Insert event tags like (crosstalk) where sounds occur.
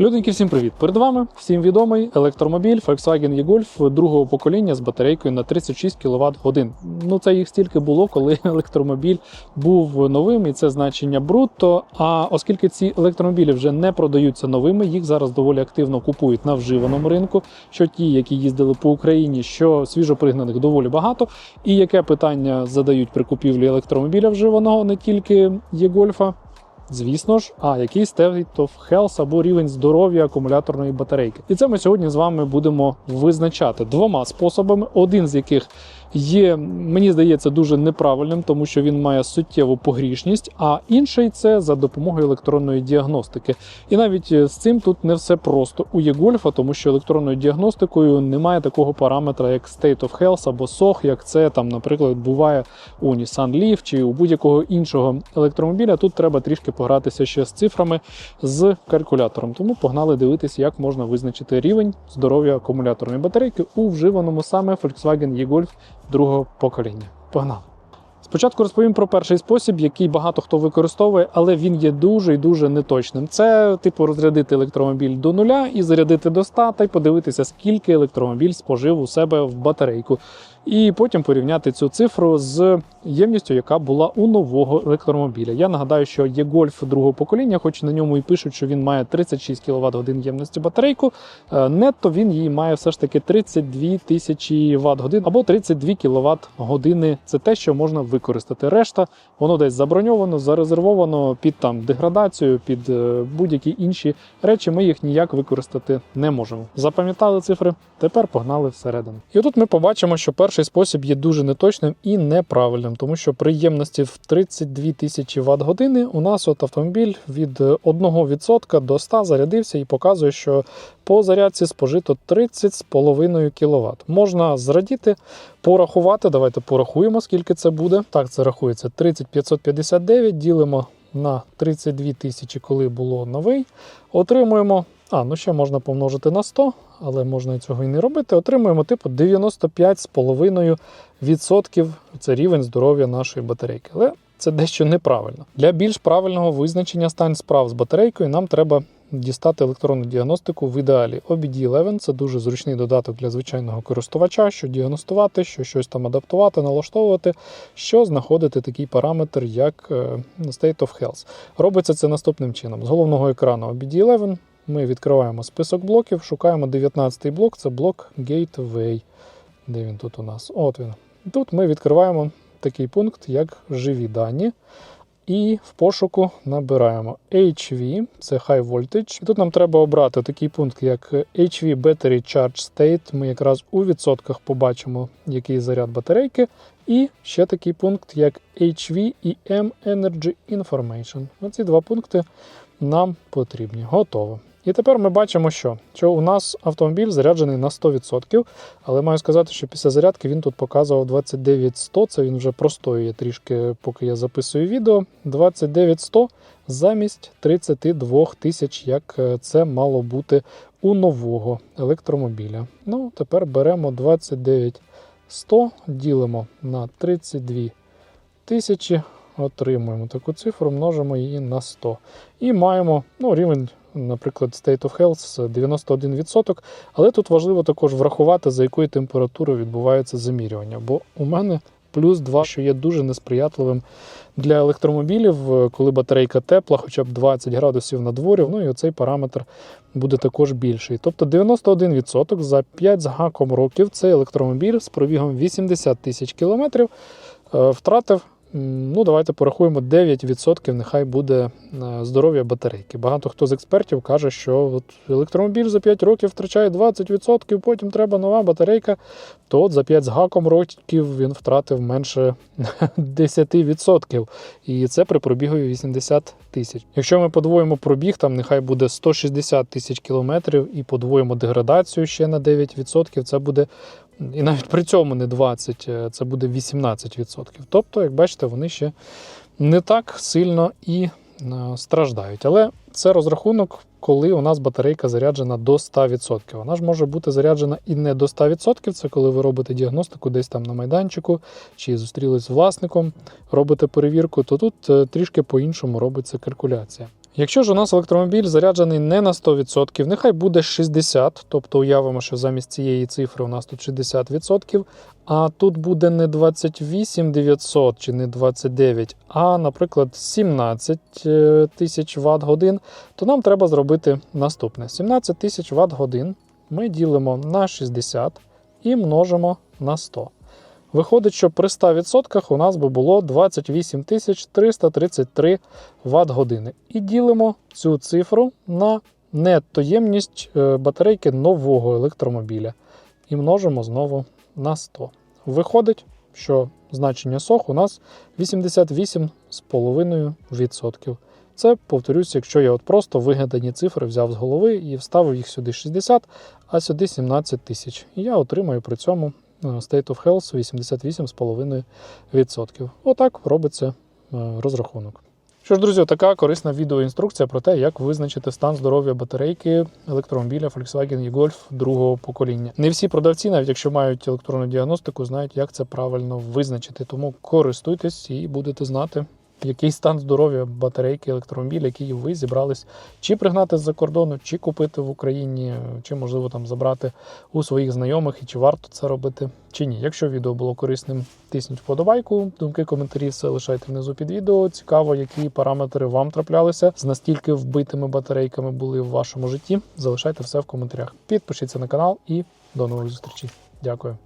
Люденьки, всім привіт! Перед вами всім відомий електромобіль Volkswagen e-Golf другого покоління з батарейкою на 36 кВт годин. Ну це їх стільки було, коли (laughs) електромобіль був новим, і це значення брутто. А оскільки ці електромобілі вже не продаються новими, їх зараз доволі активно купують на вживаному ринку. Що ті, які їздили по Україні, що свіжопригнаних доволі багато. І яке питання задають при купівлі електромобіля вживаного, не тільки e-Golf, Звісно ж, а який state of health або рівень здоров'я акумуляторної батарейки. І це ми сьогодні з вами будемо визначати двома способами, один з яких є, мені здається, дуже неправильним, тому що він має суттєву погрішність, а інший це за допомогою електронної діагностики. І навіть е, з цим тут не все просто у є-гольфа, тому що електронною діагностикою немає такого параметра, як State of Health або SOH, як це там, наприклад, буває у Nissan Leaf чи у будь-якого іншого електромобіля. Тут треба трішки погратися ще з цифрами з калькулятором. Тому погнали дивитись, як можна визначити рівень здоров'я акумуляторної батарейки у вживаному саме Volkswagen e-Golf другого покоління. Погнали! Спочатку розповім про перший спосіб, який багато хто використовує, але він є дуже і дуже неточним. Це типу розрядити електромобіль до нуля і зарядити до 100, та й подивитися, скільки електромобіль спожив у себе в батарейку. І потім порівняти цю цифру з ємністю, яка була у нового електромобіля. Я нагадаю, що є гольф другого покоління, хоч на ньому і пишуть, що він має 36 кВт годин ємності батарейку. е, Нетто він її має все ж таки 32 тисячі Вт годин або 32 кВт години. Це те, що можна використати. Решта воно десь заброньовано, зарезервовано під там деградацію, під е, будь-які інші речі. Ми їх ніяк використати не можемо. Запам'ятали цифри? Тепер погнали всередину. І отут ми побачимо, що перший спосіб є дуже неточним і неправильним, тому що при ємності в 32 тисячі Вт години у нас от автомобіль від 1% до 100 зарядився і показує, що по зарядці спожито 30,5 кВт. Можна зрадіти, порахувати. Давайте порахуємо, скільки це буде. Так, це рахується 30559, ділимо на 32 тисячі, коли було новий. Отримуємо. А, ну ще можна помножити на 100, але можна цього і не робити. Отримуємо типу 95,5% це рівень здоров'я нашої батарейки. Але це дещо неправильно. Для більш правильного визначення стан справ з батарейкою нам треба дістати електронну діагностику в ідеалі. OBD11 це дуже зручний додаток для звичайного користувача, що діагностувати, що щось там адаптувати, налаштовувати, що знаходити такий параметр, як е, State of Health. Робиться це наступним чином: з головного екрану OBD11 ми відкриваємо список блоків, шукаємо 19-й блок, це блок Gateway. Де він тут у нас? От він. Тут ми відкриваємо такий пункт, як живі дані. І в пошуку набираємо HV, це High Voltage. І тут нам треба обрати такий пункт, як HV Battery Charge State. Ми якраз у відсотках побачимо, який заряд батарейки. І ще такий пункт, як HV і M Energy Information. Оці два пункти нам потрібні. Готово. І тепер ми бачимо, що, що у нас автомобіль заряджений на 100%, але маю сказати, що після зарядки він тут показував 29100, це він вже простоює трішки, поки я записую відео. 29100 замість 32 тисяч, як е, це мало бути у нового електромобіля. Ну, тепер беремо 29100, ділимо на 32 тисячі, отримуємо таку цифру, множимо її на 100. І маємо ну, рівень наприклад, State of Health 91%. Але тут важливо також врахувати, за якою температурою відбувається замірювання. Бо у мене плюс 2, що є дуже несприятливим для електромобілів, коли батарейка тепла, хоча б 20 градусів на дворі, ну і оцей параметр буде також більший. Тобто 91% за 5 з гаком років цей електромобіль з пробігом 80 тисяч кілометрів е, втратив Ну, давайте порахуємо 9%, нехай буде е, здоров'я батарейки. Багато хто з експертів каже, що от електромобіль за 5 років втрачає 20%, потім треба нова батарейка. То от за 5 з гаком років він втратив менше (laughs) 10%. І це при пробігові 80 тисяч. Якщо ми подвоїмо пробіг, там нехай буде 160 тисяч кілометрів і подвоїмо деградацію ще на 9%, це буде і навіть при цьому не 20, е, це буде 18%. Тобто, як бачите, вони ще не так сильно і е, страждають. Але це розрахунок, коли у нас батарейка заряджена до 100%. Вона ж може бути заряджена і не до 100%. Це коли ви робите діагностику десь там на майданчику, чи зустрілись з власником, робите перевірку, то тут е, трішки по-іншому робиться калькуляція. Якщо ж у нас електромобіль заряджений не на 100%, нехай буде 60%, тобто уявимо, що замість цієї цифри у нас тут 60%, а тут буде не 28 900 чи не 29, а, наприклад, 17 е, тисяч Вт годин, то нам треба зробити наступне: 17 тисяч Вт годин ми ділимо на 60 і множимо на 100. Виходить, що при 100% у нас би було 28 333 Вт години. І ділимо цю цифру на нетоємність е, батарейки нового електромобіля. І множимо знову на 100. Виходить, що значення СОХ у нас 88,5%. Це, повторюсь, якщо я от просто вигадані цифри взяв з голови і вставив їх сюди 60, а сюди 17 тисяч. І я отримаю при цьому State of Health 88,5%. Отак робиться е, розрахунок. Що ж, друзі, така корисна відеоінструкція про те, як визначити стан здоров'я батарейки електромобіля Volkswagen e-Golf другого покоління. Не всі продавці, навіть якщо мають електронну діагностику, знають, як це правильно визначити. Тому користуйтесь і будете знати, який стан здоров'я батарейки електромобіля, який ви зібрались чи пригнати з-за кордону, чи купити в Україні, чи можливо там забрати у своїх знайомих, і чи варто це робити, чи ні. Якщо відео було корисним, тисніть вподобайку, думки, коментарі все лишайте внизу під відео. Цікаво, які параметри вам траплялися, з настільки вбитими батарейками були в вашому житті. Залишайте все в коментарях. Підпишіться на канал і до нових зустрічей. Дякую.